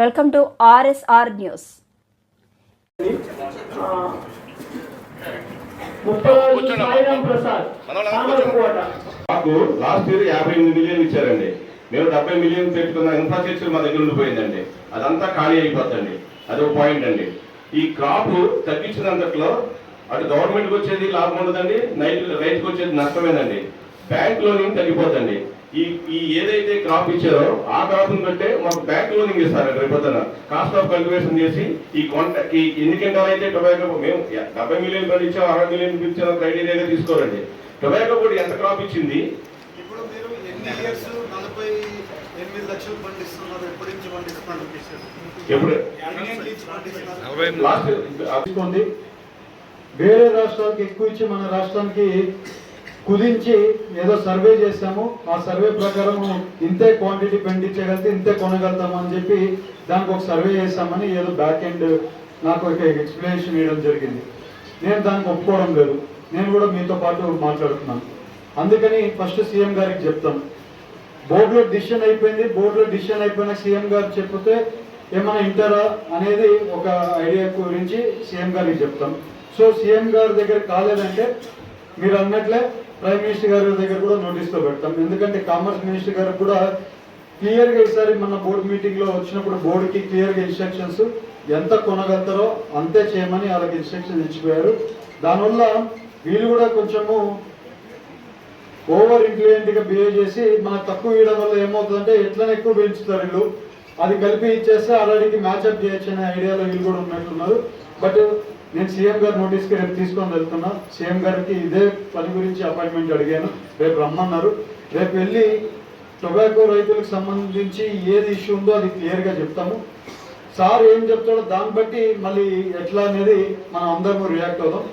Welcome to RSR news. మాకు last year యాభై ఎనిమిది మిలియన్ ఇచ్చారండి. మేము డెబ్బై మిలియన్ పెట్టుకున్న ఇన్ఫ్రాస్ట్రక్చర్ మా దగ్గర ఉండిపోయిందండి. అదంతా ఖాళీ అయిపోద్దండి. అది ఒక పాయింట్ అండి. ఈ క్రాప్ తగ్గించినంతట్లో అటు గవర్నమెంట్కి వచ్చేది లాభం ఉండదండి. నైట్ రైతుకు వచ్చేది నష్టమేనండి. బ్యాంక్ లోన్ తగ్గిపోతుంది ఈ ఈ ఏదైతే క్రాప్ ఇచ్చారో ఆ క్రాప్ బట్టే మాకు బ్యాంక్ లోనింగ్ ఇస్తారండి రేపొద్దున కాస్ట్ ఆఫ్ కల్టివేషన్ చేసి ఈ కొంట ఈ ఎన్ని కింటాలు అయితే టొబాకో మేము డెబ్బై మిలియన్ పండించాం అరవై మిలియన్ ఇచ్చాం క్రైటీరియాగా తీసుకోరండి. టొబాకో కూడా ఎంత క్రాప్ ఇచ్చింది? ఇప్పుడు మీరు ఎన్ని ఇయర్స్ నలభై ఎనిమిది లక్షలు పండిస్తున్నారు? ఎప్పటి నుంచి పండిస్తున్నారు? ఎప్పుడు? లాస్ట్ వేరే రాష్ట్రాలకు ఎక్కువ ఇచ్చి మన రాష్ట్రానికి కుదించి ఏదో సర్వే చేసాము ఆ సర్వే ప్రకారం ఇంతే క్వాంటిటీ పండించగలిగితే ఇంతే కొనగలుగుతాము అని చెప్పి దానికి ఒక సర్వే చేసామని ఏదో బ్యాక్ ఎండ్ నాకు ఒక ఎక్స్ప్లెనేషన్ ఇవ్వడం జరిగింది. నేను దానికి ఒప్పుకోవడం లేదు. నేను కూడా మీతో పాటు మాట్లాడుతున్నాను. అందుకని ఫస్ట్ సీఎం గారికి చెప్తాం. బోర్డులో డిసిషన్ అయిపోయింది. బోర్డులో డిసిషన్ అయిపోయిన సీఎం గారు చెప్తే ఏమైనా ఇంటారా అనేది ఒక ఐడియా గురించి సీఎం గారికి చెప్తాం. సో సీఎం గారి దగ్గర కాలేదంటే మీరు అన్నట్లే ప్రైమ్ మినిస్టర్ గారి దగ్గర కూడా నోటీస్లో పెడతాం. ఎందుకంటే కామర్స్ మినిస్టర్ గారికి కూడా క్లియర్గా ఈసారి మన బోర్డు మీటింగ్లో వచ్చినప్పుడు బోర్డుకి క్లియర్గా ఇన్స్ట్రక్షన్స్ ఎంత కొనగలుగుతారో అంతే చేయమని వాళ్ళకి ఇన్స్ట్రక్షన్స్ ఇచ్చిపోయారు. దానివల్ల వీళ్ళు కూడా కొంచెము ఓవర్ ఇంటెలిజెంట్ బిహేవ్ చేసి మనకు తక్కువ వేయడం వల్ల ఏమవుతుందంటే ఎట్లనే ఎక్కువ పెంచుతారు వీళ్ళు. అది కలిపి ఇచ్చేస్తే ఆల్రెడీకి మ్యాచ్అప్ చేయొచ్చు అనే ఐడియాలో వీళ్ళు కూడా ఉన్నట్టున్నారు. బట్ నేను సీఎం గారి నోటీస్కి రేపు తీసుకొని వెళ్తున్నా. సీఎం గారికి ఇదే పని గురించి అపాయింట్మెంట్ అడిగాను. రేపు రమ్మన్నారు. రేపు వెళ్ళి టొబాకో రైతులకు సంబంధించి ఏది ఇష్యూ ఉందో అది క్లియర్గా చెప్తాము. సార్ ఏం చెప్తాడో దాన్ని బట్టి మళ్ళీ ఎట్లా అనేది మనం అందరము రియాక్ట్ అవుదాం.